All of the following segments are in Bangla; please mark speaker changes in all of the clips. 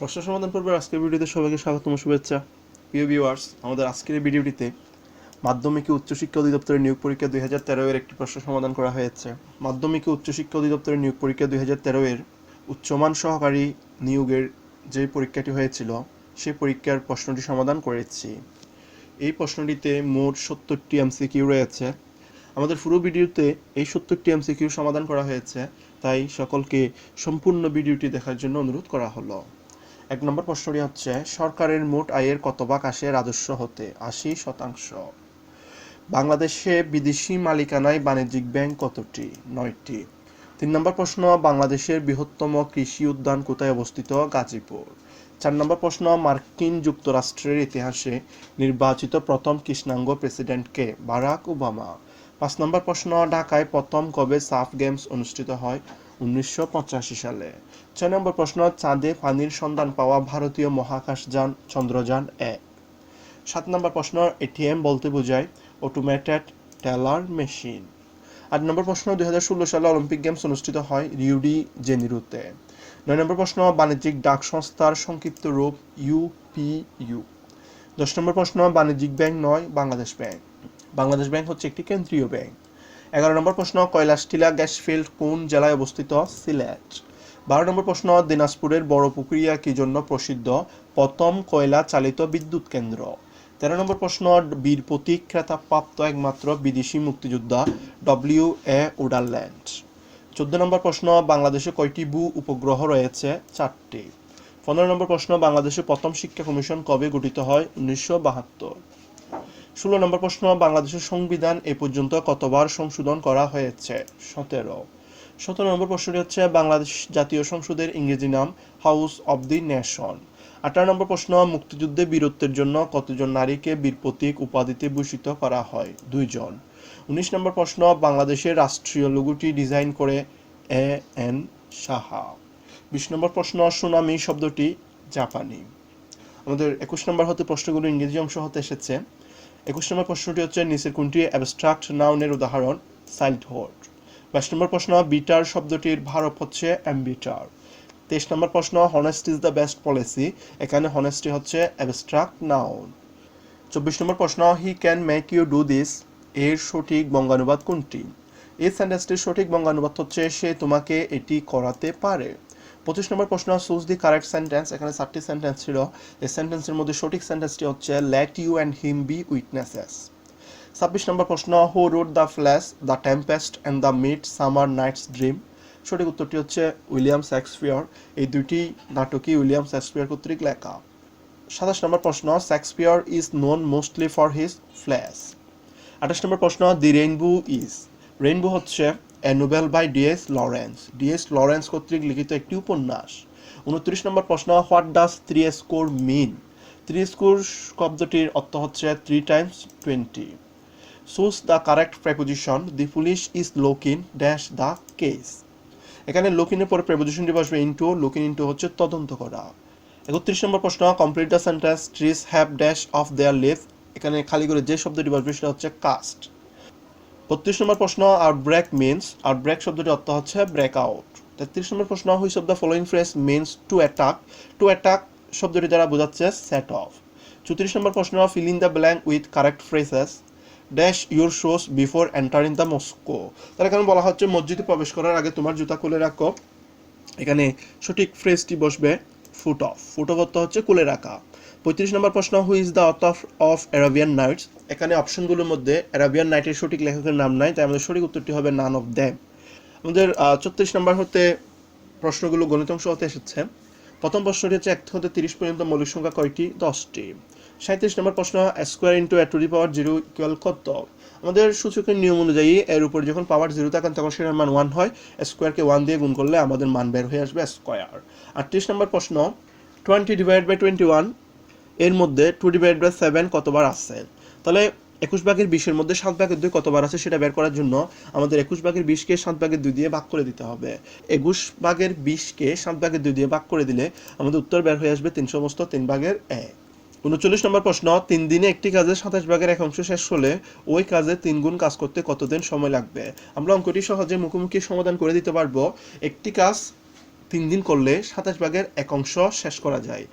Speaker 1: প্রশ্ন সমাধান পর্বের আজকের ভিডিওতে সবাইকে স্বাগতম, শুভেচ্ছা। প্রিয় ভিউয়ার্স আমাদের আজকের এই ভিডিওটিতে মাধ্যমিক উচ্চশিক্ষা অধিদপ্তরের নিয়োগ পরীক্ষা দুই হাজার তেরো এর একটি প্রশ্ন সমাধান করা হয়েছে। মাধ্যমিক উচ্চশিক্ষা অধিদপ্তরের নিয়োগ পরীক্ষা দুই হাজার তেরো এর উচ্চমান সহকারী নিয়োগের যে পরীক্ষাটি হয়েছিল সেই পরীক্ষার প্রশ্নটি সমাধান করেছি। এই প্রশ্নটিতে মোট সত্তরটি এমসিকিউ রয়েছে। আমাদের পুরো ভিডিওতে এই সত্তরটি এমসিকিউ সমাধান করা হয়েছে, তাই সকলকে সম্পূর্ণ ভিডিওটি দেখার জন্য অনুরোধ করা হলো। এক নম্বর প্রশ্নটি হচ্ছে, সরকারের মোট আয়ের কত ভাগ আসে রাজস্ব হতে? আশি শতাংশ। বাংলাদেশে বিদেশি মালিকানায় বাণিজ্যিক ব্যাংক কতটি? নয়টি। তিন নম্বর প্রশ্ন, বাংলাদেশের বৃহত্তম কৃষি উদ্যান কোথায় অবস্থিত? গাজীপুর। চার নম্বর প্রশ্ন, মার্কিন যুক্তরাষ্ট্রের ইতিহাসে নির্বাচিত প্রথম কৃষ্ণাঙ্গ প্রেসিডেন্টকে বারাক ওবামা। পাঁচ নম্বর প্রশ্ন, ঢাকায় প্রথম কবে সাফ গেমস অনুষ্ঠিত হয়? উনিশশো পঁচাশি সালে। ছয় নম্বর প্রশ্ন, চাঁদে পানির সন্ধান পাওয়া ভারতীয় মহাকাশযান চন্দ্রযান এক। সাত নম্বর প্রশ্ন, এটিএম বলতে বোঝায় অটোমেটেড টেলার মেশিন। আট নম্বর প্রশ্ন, দুই হাজার ষোলো সালে অলিম্পিক গেমস অনুষ্ঠিত হয় রিউডি জেনিরুতে। নয় নম্বর প্রশ্ন, বাণিজ্যিক ডাক সংস্থার সংক্ষিপ্ত রূপ ইউপিইউ দশ নম্বর প্রশ্ন, বাণিজ্যিক ব্যাংক নয়, বাংলাদেশ ব্যাংক। বাংলাদেশ ব্যাংক হচ্ছে একটি কেন্দ্রীয় ব্যাংক। এগারো নম্বর প্রশ্ন, কৈলাসটিলা গ্যাস ফিল্ড কোন জেলায় অবস্থিত? সিলেট। বারো নম্বর প্রশ্ন, দিনাজপুরের বড় পুকুরিয়া কি জন্য প্রসিদ্ধ? প্রথম কয়লা চালিত বিদ্যুৎ কেন্দ্র। তেরো নম্বর প্রশ্ন, বীর প্রতীক খেতাবপ্রাপ্ত একমাত্র বিদেশি মুক্তিযোদ্ধা ডব্লিউ এ উডারল্যান্ড। চোদ্দ নম্বর প্রশ্ন, বাংলাদেশে কয়টি ভূ উপগ্রহ রয়েছে? চারটি। পনেরো নম্বর প্রশ্ন বাংলাদেশে প্রথম শিক্ষা কমিশন কবে গঠিত হয়? উনিশশো বাহাত্তর। ষোলো নম্বর প্রশ্ন, বাংলাদেশের সংবিধান এ পর্যন্ত কতবার সংশোধন করা হয়েছে? সতেরো। সতেরো নম্বর প্রশ্নটি হচ্ছে, বাংলাদেশ জাতীয় সংসদের ইংরেজি নাম হাউস অব দি নেশন। আঠারো নম্বর প্রশ্ন, মুক্তিযুদ্ধে বীরত্বের জন্য কতজন নারীকে বীর প্রতীক উপাধিতে ভূষিত করা হয়? দুইজন। উনিশ নম্বর প্রশ্ন, বাংলাদেশের রাষ্ট্রীয় লোগোটি ডিজাইন করে এ এন সাহা। বিশ নম্বর প্রশ্ন, সুনামি শব্দটি জাপানি। আমাদের একুশ নম্বর হতে প্রশ্নগুলো ইংরেজি অংশ হতে এসেছে। একুশ নম্বর প্রশ্নটি হচ্ছে নিচের কোনটি? অ্যাবস্ট্রাক্ট নাউনের উদাহরণ চাইল্ডহুড বাইশ নম্বর প্রশ্ন বিটার শব্দটির ভারত হচ্ছে অ্যাম্বিটার তেইশ নম্বর প্রশ্ন honest is the best policy এখানে হনেস্টি হচ্ছে অ্যাবস্ট্রাক্ট নাউন চব্বিশ নম্বর প্রশ্ন he can make you do this এর সঠিক বঙ্গানুবাদ কোনটি? এই সেন্টেন্সটির সঠিক বঙ্গানুবাদ হচ্ছে, সে তোমাকে এটি করাতে পারে। পঁচিশ নম্বর প্রশ্ন সুজ দি কারেক্ট সেন্টেন্স এখানে চারটি সেন্টেন্স ছিল। এই সেন্টেন্সের মধ্যে সঠিক সেন্টেন্সটি হচ্ছে let you and him be witnesses ছাব্বিশ নম্বর প্রশ্ন who wrote the flash the tempest and the mid summer night's dream সঠিক উত্তরটি হচ্ছে, উইলিয়াম শেক্সপিয়র। এই দুইটি নাটকই উইলিয়াম শেক্সপিয়র কর্তৃক লেখা। সাতাশ নম্বর প্রশ্ন Shakespeare is known mostly for his flash আঠাশ নম্বর প্রশ্ন দি রেইনবো ইজ রেইনবো হচ্ছে novel by DS Lawrence DS Lawrence কর্তৃক লিখিত একটি উপন্যাস। উনত্রিশ নম্বর প্রশ্ন, what does three score mean? Three score শব্দটির অর্থ হচ্ছে three times twenty choose the correct preposition the police is looking dash the case এখানে লোকিনের পরে প্রেপোজিশনটি বসবে ইন্টু লোকিন ইন্টু হচ্ছে তদন্ত করা। একত্রিশ নম্বর প্রশ্ন complete the sentence trees have dash of their leave এখানে খালি করে যে শব্দটি বসবে সেটা হচ্ছে কাস্ট বত্রিশ নম্বর প্রশ্ন আউটব্রেক মিনস আউটব্রেক শব্দটি অর্থ হচ্ছে ব্রেক আউট তেত্রিশ নম্বর প্রশ্ন which of the following phrase means to attack to attack শব্দটি দ্বারা বোঝাচ্ছে সেট অফ চৌত্রিশ নম্বর প্রশ্ন fill in the blank with correct phrases dash your shoes before entering the mosque তার এখানে বলা হচ্ছে, মসজিদে প্রবেশ করার আগে তোমার জুতা খুলে রাখো। এখানে সঠিক ফ্রেজটি বসবে ফুট অফ ফুট অফ অর্থ হচ্ছে, খুলে রাখা। পঁয়ত্রিশ নম্বর প্রশ্ন who is the author of of Arabian nights এখানে অপশনগুলোর মধ্যে অ্যারাবিয়ান নাইটের সঠিক লেখকের নাম নাই, তাই আমাদের সঠিক উত্তরটি হবে নান অফ দ্যাম আমাদের চৌত্রিশ নম্বর হতে প্রশ্নগুলো গণিত অংশ হতে এসেছে। প্রথম প্রশ্নটি হচ্ছে এক হতে তিরিশ পর্যন্ত মৌলিক সংখ্যা কয়টি? দশটি। সাঁত্রিশ নম্বর প্রশ্ন square into a to the power zero equal কত? আমাদের সূচকের নিয়ম অনুযায়ী এর উপর যখন পাওয়ার জিরো থাকেন, তখন সেটার মান ওয়ান হয়। স্কোয়ারকে ওয়ান দিয়ে গুণ করলে আমাদের মান বের হয়ে আসবে স্কোয়ার আটত্রিশ নম্বর প্রশ্ন twenty divide by twenty one এর মধ্যে টু ডিভাইড বাই সেভেন কতবার আসছে? তাহলে একুশ ভাগের বিশের মধ্যে সাত ভাগের দুই কতবার আছে সেটা বের করার জন্য আমাদের একুশ ভাগের বিশকে সাত ভাগের দুই দিয়ে ভাগ করে দিতে হবে। একুশ ভাগের বিশকে সাত ভাগের দুই দিয়ে ভাগ করে দিলে আমাদের উত্তর বের হয়ে আসবে তিন সমস্ত তিন ভাগের এক। উনচল্লিশ নম্বর প্রশ্ন, তিন দিনে একটি কাজে সাতাশ ভাগের এক অংশ শেষ হলে ওই কাজে তিন গুণ কাজ করতে কতদিন সময় লাগবে? আমরা অঙ্কটি সহজে মুখোমুখি সমাধান করে দিতে পারব। একটি কাজ তিন দিন করলে সাতাশ ভাগের এক অংশ শেষ করা যায়।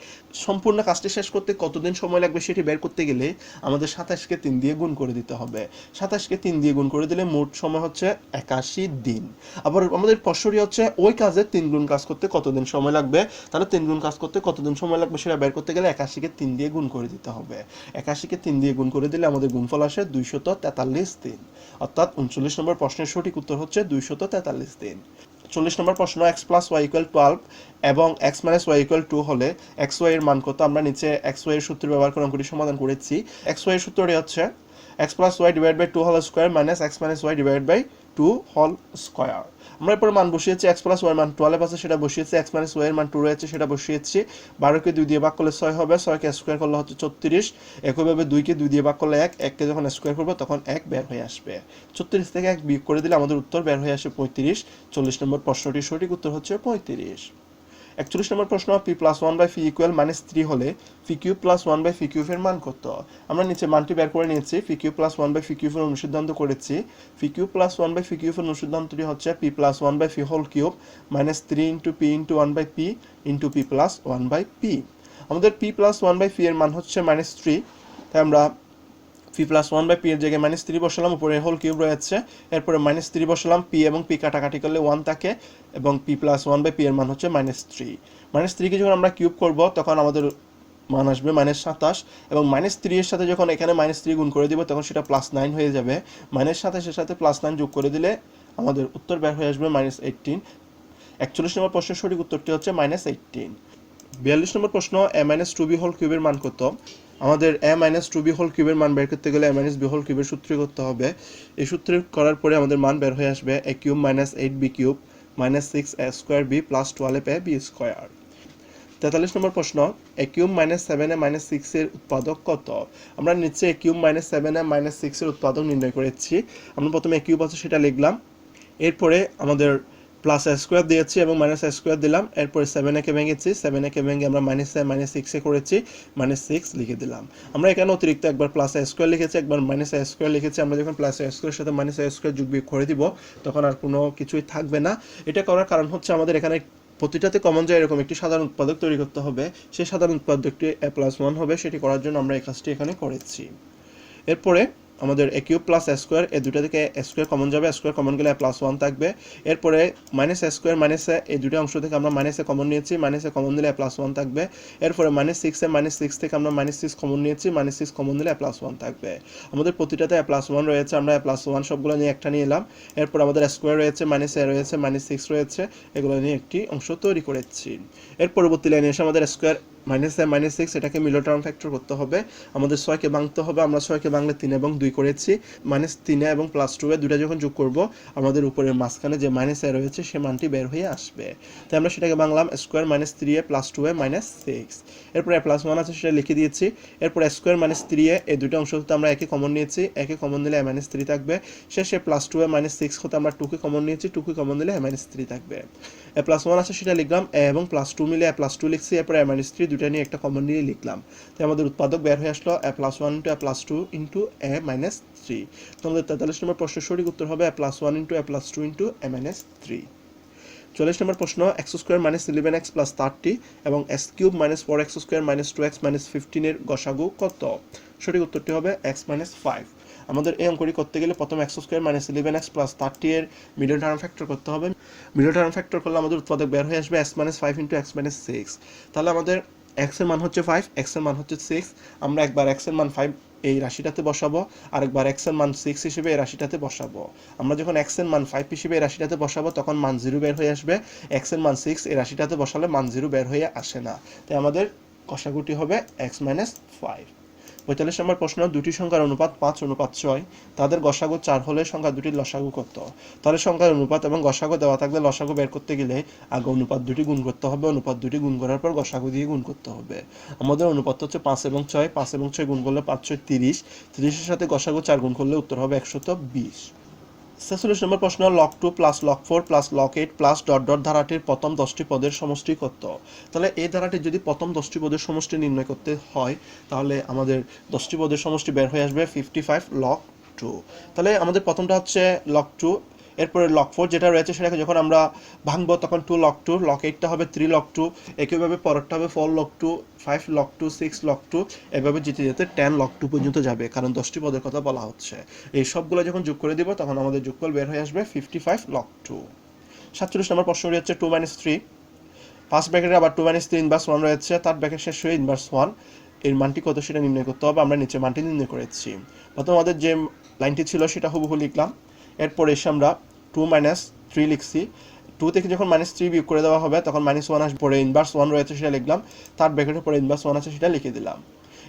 Speaker 1: সম্পূর্ণ কাজটি শেষ করতে কতদিন সময় লাগবে সেটি বের করতে গেলে আমাদের সাতাশকে তিন দিয়ে গুণ করে দিতে হবে। সাতাশকে তিন দিয়ে গুণ করে দিলে মোট সময় হচ্ছে একাশি দিন। আবার আমাদের প্রশ্নটি হচ্ছে ওই কাজে তিন গুণ কাজ করতে কতদিন সময় লাগবে? তাহলে তিন গুণ কাজ করতে কতদিন সময় লাগবে সেটা বের করতে গেলে একাশিকে তিন দিয়ে গুণ করে দিতে হবে। একাশিকে তিন দিয়ে গুণ করে দিলে আমাদের গুণফল আসে দুইশত তেতাল্লিশ দিন। অর্থাৎ উনচল্লিশ নম্বর প্রশ্নের সঠিক উত্তর হচ্ছে দুইশত তেতাল্লিশ দিন। চল্লিশ নম্বর প্রশ্ন X plus Y equal twelve এবং X minus Y equal two হলে এক্স ওয়াই এর মান কত? আমরা নিচে এক্স ওয়াই এর সূত্র ব্যবহার করে অঙ্কটি সমাধান করেছি। এক্স ওয়াই এর সূত্রটি হচ্ছে X plus Y divide by two whole square minus X minus Y divide by two whole square আমরা এরপর মান বসিয়েছি এক্স প্লাস ওয়াই মান টুয়েলভ আছে, সেটা বসিয়েছি এক্স মাইনাস ওয়াই মান টু রয়েছে সেটা বসিয়েছি। বারোকে দুই দিয়ে ভাগ করলে ছয় হবে, ছয়কে স্কোয়ার করলে হচ্ছে ছত্রিশ। একইভাবে দুইকে দুই দিয়ে ভাগ করলে এক, এককে যখন স্কোয়ার করব তখন এক বের হয়ে আসবে। ছত্রিশ থেকে এক বিয়োগ করে দিলে আমাদের উত্তর বের হয়ে আসে পঁয়ত্রিশ। চল্লিশ নম্বর প্রশ্নটির সঠিক উত্তর হচ্ছে পঁয়ত্রিশ। একচল্লিশ নম্বর প্রশ্ন P plus one by P equal minus three হলে P cube plus one by P কিউফের মান কত? আমরা নিচে মানটি বের করে নিয়েছি P cube plus one by P কিউফের অনুসিদ্ধান্ত করেছি। P cube plus one by P কিউফের অনুসিদ্ধান্তটি হচ্ছে P plus one by P whole cube minus three into P into one by P into P plus one by P আমাদের P plus one by P এর মান হচ্ছে মাইনাস থ্রি তাই আমরা P plus one by P এর জায়গায় মাইনাস থ্রি বসালাম, উপরে হোল কিউব রয়েছে। এরপরে মাইনাস থ্রি বসালাম পি এবং পি কাটাকাটি করলে ওয়ান থাকে এবং P plus one by P এর মান হচ্ছে মাইনাস থ্রি মাইনাস থ্রিকে যখন আমরা কিউব করব, তখন আমাদের মান আসবে মাইনাস সাতাশ এবং মাইনাস থ্রি এর সাথে যখন এখানে মাইনাস থ্রি গুণ করে দিব, তখন সেটা প্লাস নাইন হয়ে যাবে। মাইনাস সাতাশের সাথে প্লাস নাইন যোগ করে দিলে আমাদের উত্তর বের হয়ে আসবে মাইনাস এইটিন একচল্লিশ নম্বর প্রশ্নের সঠিক উত্তরটি হচ্ছে মাইনাস এইটিন বিয়াল্লিশ নম্বর প্রশ্ন A minus two B whole কিউবের মান কত? আমাদের A minus two B whole কিউবের মান বের করতে গেলে এ মাইনাস বি হোল কিউবের সূত্র করতে হবে। এই সূত্র করার পরে আমাদের মান বের হয়ে আসবে A cube minus eight B cube minus six A square B plus twelve A B square তেতাল্লিশ নম্বর প্রশ্ন A cube minus seven A minus সিক্সের উৎপাদক কত? আমরা নিচে A cube minus seven A minus সিক্সের উৎপাদক নির্ণয় করেছি। আমরা প্রথমে এ কিউব আছে সেটা লিখলাম। এরপরে আমাদের প্লাস স্কোয়ার দিয়েছি এবং মাইনাস স্কোয়ার দিলাম। এরপরে সেভেন একে ভেঙেছি। সেভেন একে ভেঙে আমরা মাইনাস মাইনাস সিক্সে করেছি। মাইনাস সিক্স লিখে দিলাম। আমরা এখানে অতিরিক্ত একবার প্লাস স্কোয়ার লিখেছি, একবার মাইনাস স্কোয়ার লিখেছি। আমরা যখন প্লাস স্কোয়ারের সাথে মাইনাস স্কোয়ার যোগ বিয়োগ করে দিব, তখন আর কোনো কিছুই থাকবে না। এটা করার কারণ হচ্ছে আমাদের এখানে প্রতিটাতে কমন যায় এরকম একটি সাধারণ উৎপাদক তৈরি করতে হবে। সেই সাধারণ উৎপাদকটি এ প্লাস ওয়ান হবে। সেটি করার জন্য আমরা এই কাজটি এখানে করেছি। এরপরে আমাদের এ কিউব প্লাস স্কোয়ার এই দুটা থেকে স্কোয়ার কমন যাবে স্কোয়ার কমন গেলে প্লাস ওয়ান থাকবে। এরপরে মাইনাস স্কোয়ার মাইনাসে এই দুটো অংশ থেকে আমরা মাইনাসে কমন নিয়েছি মাইনাসে কমন দিলে প্লাস ওয়ান থাকবে। এরপরে মাইনাস সিক্সে মাইনাস সিক্স থেকে আমরা মাইনাস সিক্স কমন নিয়েছি মাইনাস সিক্স কমন দিলে প্লাস ওয়ান থাকবে। আমাদের প্রতিটাতে প্লাস ওয়ান রয়েছে, আমরা প্লাস ওয়ান সবগুলো নিয়ে একটা নিয়ে এলাম। এরপর আমাদের স্কোয়ার রয়েছে মাইনাস এ রয়েছে মাইনাস সিক্স রয়েছে, এগুলো নিয়ে একটি অংশ তৈরি করেছি। এর পরবর্তী লাইনে এসে আমাদের square minus A minus six এটাকে মিলো টার্ম ফ্যাক্টর করতে হবে। আমাদের ছয়কে ভাঙতে হবে, আমরা ছয়কে ভাঙলে তিন এবং দুই করেছি। মাইনাস তিনে এবং প্লাস টু এ দুটা যখন যোগ করব, আমাদের উপরের মাঝখানে যে মাইনাস এ রয়েছে, সে মানটি বের হয়ে আসবে। তাই আমরা সেটাকে বাংলাম square minus three A plus two A minus six এরপরে প্লাস ওয়ান আছে, সেটা লিখে দিয়েছি। এরপর স্কোয়ার মাইনাস থ্রি এ এই দুটো অংশ হতে আমরা একে কমন নিয়েছি। একে কমন দিলে মাইনাস থ্রি থাকবে। শেষে plus two A minus six হতে আমরা টুকে কমন নিয়েছি। টুকে কমন দিলে মাইনাস থ্রি থাকবে। এ প্লাস ওয়ান আছে, সেটা লিখলাম। এ এবং প্লাস টু মিলে এ প্লাস টু লিখছি। এরপর এ মাইনাস থ্রি দুটা নিয়ে একটা কমন নিয়ে লিখলাম। তাই আমাদের উৎপাদক বের হয়ে আসলো A plus one into A plus two into A minus three তো আমাদের তেতাল্লিশ নম্বর প্রশ্নের সঠিক উত্তর হবে A plus one into A plus two into A minus three চল্লিশ নম্বর প্রশ্ন X square minus eleven X plus thirty এবং X cube minus four X square minus two X minus ফিফটিনের গসাগু কত? সঠিক উত্তরটি হবে এক্স মাইনাস ফাইভ আমাদের এই অঙ্কটি করতে গেলে প্রথম X square minus eleven X plus thirty এর মিডল টার্ম ফ্যাক্টর করতে হবে। মিডল টার্ম ফ্যাক্টর করলে আমাদের উৎপাদক বের হয়ে আসবে X minus five into X minus six তাহলে আমাদের এক্সের মান হচ্ছে ফাইভ এক্সের মান হচ্ছে সিক্স আমরা একবার এক্সের মান ফাইভ এই রাশিটাতে বসাবো আরেকবার এক্সের মান সিক্স হিসেবে এই রাশিটাতে বসাবো। আমরা যখন এক্সের মান ফাইভ হিসেবে এই রাশিটাতে বসাবো, তখন মান জিরো বের হয়ে আসবে। এক্সের মান সিক্স এই রাশিটাতে বসালে মান জিরো বের হয়ে আসে না। তাই আমাদের কষাগুটি হবে এক্স মাইনাস ফাইভ পঁয়তাল্লিশ নম্বর প্রশ্ন, দুটি সংখ্যার অনুপাত পাঁচ, অনুপাত ছয়। তাদের গসাগু চার হলে সংখ্যা দুটির লসাগু কত? তাহলে সংখ্যার অনুপাত এবং গসাগু দেওয়া থাকলে লসাগু বের করতে গেলে আগে অনুপাত দুটি গুণ করতে হবে, অনুপাত দুটি গুণ করার পর গসাগু দিয়ে গুণ করতে হবে। আমাদের অনুপাত হচ্ছে পাঁচ এবং ছয়, পাঁচ এবং ছয় গুণ করলে পাঁচ, ছয় তিরিশ। তিরিশের সাথে গসাগু চার গুণ করলে উত্তর হবে একশত বিশ। ছেচল্লিশ নম্বর প্রশ্ন log two plus log four plus log eight plus dot dot ধারাটির প্রথম দশটি পদের সমষ্টি কত? তাহলে এই ধারাটি যদি প্রথম দশটি পদের সমষ্টি নির্ণয় করতে হয়, তাহলে আমাদের দশটি পদের সমষ্টি বের হয়ে আসবে ফিফটি ফাইভ লক টু তাহলে আমাদের প্রথমটা হচ্ছে লক টু এরপরে লক ফোর যেটা রয়েছে সেটাকে যখন আমরা ভাঙবো, তখন টু লক টু লক এইটটা হবে থ্রি লক টু একইভাবে পরেরটা হবে four log two five log two six log two এভাবে যেতে যেতে টেন লক টু পর্যন্ত যাবে, কারণ দশটি পদের কথা বলা হচ্ছে। এই সবগুলো যখন যোগ করে দিব, তখন আমাদের যোগফল বের হয়ে আসবে ফিফটি ফাইভ লক টু সাতচল্লিশ নম্বর প্রশ্নটি হচ্ছে টু মাইনাস থ্রি পাঁচ ব্র্যাকেটে আবার two minus three inverse one রয়েছে তার ব্র্যাকেট শেষ হয়ে ইনভার্স ওয়ানের মানটি কত সেটা নির্ণয় করতে হবে, আমরা নিচে মানটি নির্ণয় করেছি। প্রথম আমাদের যে লাইনটি ছিল, সেটা হুবহু লিখলাম। এরপর এসে আমরা টু মাইনাস থ্রি লিখছি। টু থেকে যখন মাইনাস থ্রি বিয়োগ করে দেওয়া হবে, তখন মাইনাস ওয়ান আসবে। পরে ইনভার্স ওয়ান রয়েছে সেটা লিখলাম। তার ব্র্যাকেটের পরে ইনভার্স ওয়ান আছে সেটা লিখে দিলাম।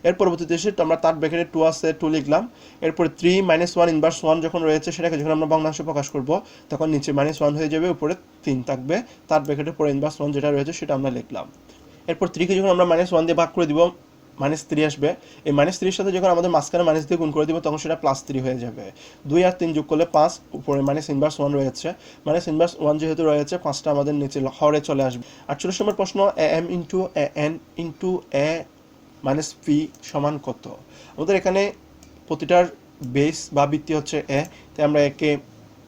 Speaker 1: এর পরবর্তীতে এসে আমরা তার ব্র্যাকেটে টু আছে টু লিখলাম। এরপরে three minus one inverse one যখন রয়েছে সেটাকে যখন আমরা ভগ্নাংশে প্রকাশ করব, তখন নিচে মাইনাস ওয়ান হয়ে যাবে, উপরে তিন থাকবে। তার ব্র্যাকেটের পরে ইনভার্স ওয়ান যেটা রয়েছে সেটা আমরা লিখলাম। এরপর থ্রিকে যখন আমরা মাইনাস ওয়ান দিয়ে ভাগ করে দিব মাইনাস থ্রি আসবে। এই মাইনাস থ্রির সাথে যখন আমাদের মাঝখানে মাইনাস দিয়ে গুণ করে দিব, তখন সেটা প্লাস থ্রি হয়ে যাবে। দুই আর তিন যোগ করলে পাঁচ, উপরে মাইনাস ইনভার্স ওয়ান রয়েছে। মাইনাস ইনভার্স ওয়ান যেহেতু রয়েছে, পাঁচটা আমাদের নিচে হরে চলে আসবে। আটচল্লিশ নম্বর প্রশ্ন A M into A N into A minus P সমান কত? আমাদের এখানে প্রতিটার বেস বা বৃত্তি হচ্ছে এ তাই আমরা একে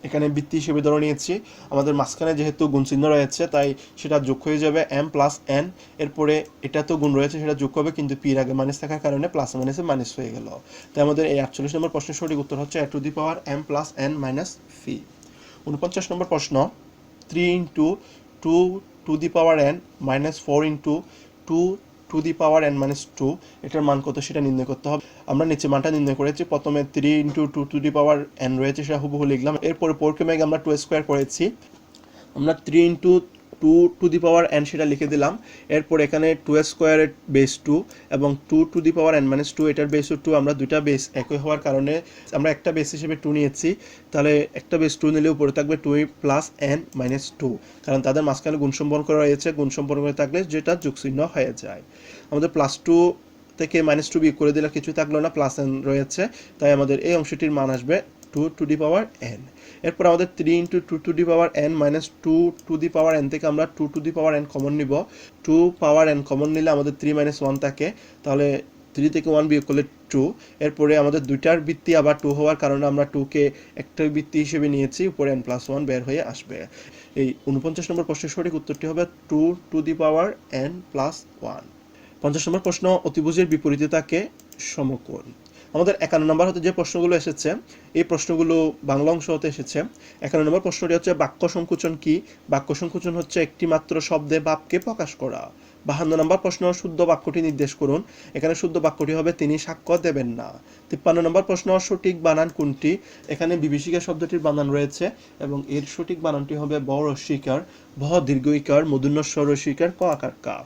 Speaker 1: এখানে বৃত্তি হিসেবে ধরে নিয়েছি। আমাদের মাঝখানে যেহেতু গুণ চিহ্ন রয়েছে, তাই সেটা যোগ হয়ে যাবে এম প্লাস এন এরপরে এটা তো গুণ রয়েছে, সেটা যোগ হবে কিন্তু পির আগে মাইনাস থাকার কারণে প্লাস মাইনাসে মাইনাস হয়ে গেল। তাই আমাদের এই আটচল্লিশ নম্বর প্রশ্নের সঠিক উত্তর হচ্ছে A to the power M plus N minus P উনপঞ্চাশ নম্বর প্রশ্ন three into two to the power N minus four into two to the power N minus two এটার মান কত সেটা নির্ণয় করতে হবে। আমরা নিচে মানটা নির্ণয় করেছি, প্রথমে three into two to the power N রয়েছে সেটা হুবহু লিখলাম। এরপর পরকে মেঘ আমরা টু স্কোয়ার করেছি। আমরা three into two to the power N সেটা লিখে দিলাম। এরপর এখানে টু স্কোয়ারের বেস টু এবং two to the power N minus two এটার বেসও টু আমরা দুইটা বেস একই হওয়ার কারণে আমরা একটা বেস হিসেবে টু নিয়েছি। তাহলে একটা বেস টু নিলে উপরে থাকবে two plus N minus two কারণ তাদের মাঝখানে গুণ সম্পর্ক রয়েছে গুণ সম্পর্ক থাকলে যেটা যোগচিহ্ন হয়ে যায়। আমাদের প্লাস টু থেকে মাইনাস টু বিয়োগ করে দিলে কিছু থাকল না প্লাস এন রয়েছে। তাই আমাদের এই অংশটির মান আসবে two to the power N এরপর আমাদের three into two to the power N minus two to the power N থেকে আমরা two to the power N common নিব। টু পাওয়ার এন কমন নিলে আমাদের থ্রি মাইনাস ওয়ান থাকে। তাহলে থ্রি থেকে ওয়ান বিয়োগ করলে টু এরপরে আমাদের দুইটার বৃত্তি আবার টু হওয়ার কারণে আমরা টুকে একটা বৃত্তি হিসেবে নিয়েছি। উপরে এন প্লাস ওয়ান বের হয়ে আসবে। এই উনপঞ্চাশ নম্বর প্রশ্নের সঠিক উত্তরটি হবে two to the power N plus one পঞ্চাশ নম্বর প্রশ্ন, অতিভুজের বিপরীতে থাকে সমকোণ। আমাদের একান্ন নম্বর হতে যে প্রশ্নগুলো এসেছে, এই প্রশ্নগুলো বাংলা অংশ হতে এসেছে। একান্ন নম্বর প্রশ্নটি হচ্ছে, বাক্য সংকুচন কি? বাক্য সংকুচন হচ্ছে একটি মাত্র শব্দে বাপকে প্রকাশ করা। বাহান্ন নম্বর প্রশ্ন, শুদ্ধ বাক্যটি নির্দেশ করুন। এখানে শুদ্ধ বাক্যটি হবে, তিনি সাক্ষ্য দেবেন না। তিপ্পান্ন নম্বর প্রশ্ন, সঠিক বানান কোনটি? এখানে বিভীষিকা শব্দটির বানান রয়েছে এবং এর সঠিক বানানটি হবে ব রস্বীকার ভ দীর্ঘইকার মধুন্নস্বর রস্বীকার ক আকার কা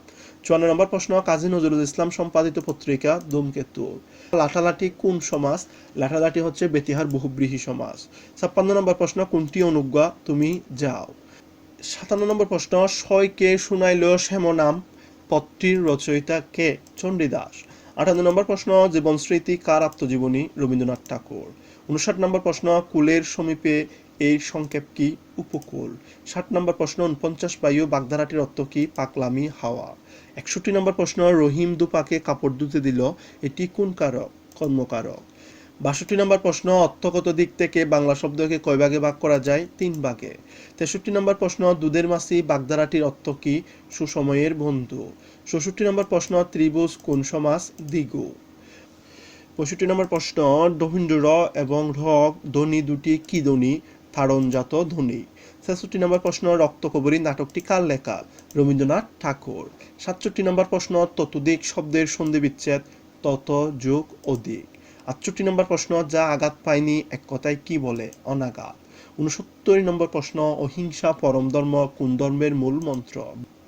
Speaker 1: চুয়ান্ন নম্বর প্রশ্ন, কাজী নজরুল ইসলাম সম্পাদিত পত্রিকা, ধূমকেতু। লাঠালাঠি কোন সমাজ? লাঠালাঠি হচ্ছে বেতিহার বহুব্রীহী সমাজ। ছাপ্পান্ন নম্বর প্রশ্ন, কোনটি অনুজ্ঞা তুমি যাও? সাতান্ন নম্বর প্রশ্ন সয়কে শুনাইল শ্যামনাম পত্রীর রচয়িতা কে? চণ্ডীদাস। আটান্ন নম্বর প্রশ্ন জীবন স্মৃতি কার আত্মজীবনী? রবীন্দ্রনাথ ঠাকুর। উনষাট নম্বর প্রশ্ন, কুলের সমীপে এই সংক্ষেপ কি উপকূল? ষাট নম্বর প্রশ্ন উনপঞ্চাশ বায়ু বাগধারাটির অর্থ কি? পাকলামি হাওয়া। একষট্টি নম্বর প্রশ্ন, রহিম দুপাকে কাপড় ধুতে দিল। এটি কোন কারক? কর্মকারক। বাষট্টি নম্বর প্রশ্ন, অর্থগত দিক থেকে বাংলা শব্দকে কয় ভাগে ভাগ করা যায়? তিন ভাগে। তেষট্টি নম্বর প্রশ্ন, দুধের মাসি বাগধারাটির অর্থ কি? সুসময়ের বন্ধু। চৌষট্টি নম্বর প্রশ্ন, ত্রিভুজ কোন সমাস? দ্বিগু। পঁয়ষট্টি নম্বর প্রশ্ন দহিন্দ্র র এবং র ধ্বনি দুটি কি ধ্বনি? থারণজাত ধ্বনি। ছেষট্টি নম্বর প্রশ্ন, রক্তকবরী নাটকটি কার লেখা? রবীন্দ্রনাথ ঠাকুর। সাতষট্টি নম্বর প্রশ্ন, ততোধিক শব্দের সন্ধি বিচ্ছেদ, তত যোগ অধিক। আটষট্টি নম্বর প্রশ্ন, যা আঘাত পায়নি, এক কথায় কি বলে? অনাঘাত। উনসত্তর নম্বর প্রশ্ন, অহিংসা পরম ধর্ম কোন ধর্মের মূল মন্ত্র?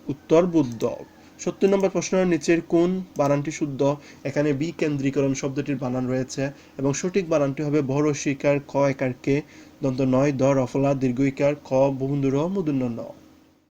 Speaker 1: উত্তর, বুদ্ধ। সত্তর নম্বর প্রশ্নের নিচের কোন বানানটি শুদ্ধ? এখানে বিকেন্দ্রীকরণ শব্দটির বানান রয়েছে এবং সঠিক বানানটি হবে বড় শিকার ক একার কে, দন্ত নয়, দ, রফলা, দীর্ঘ ইকার ক বন্ধুর মধুন্য ন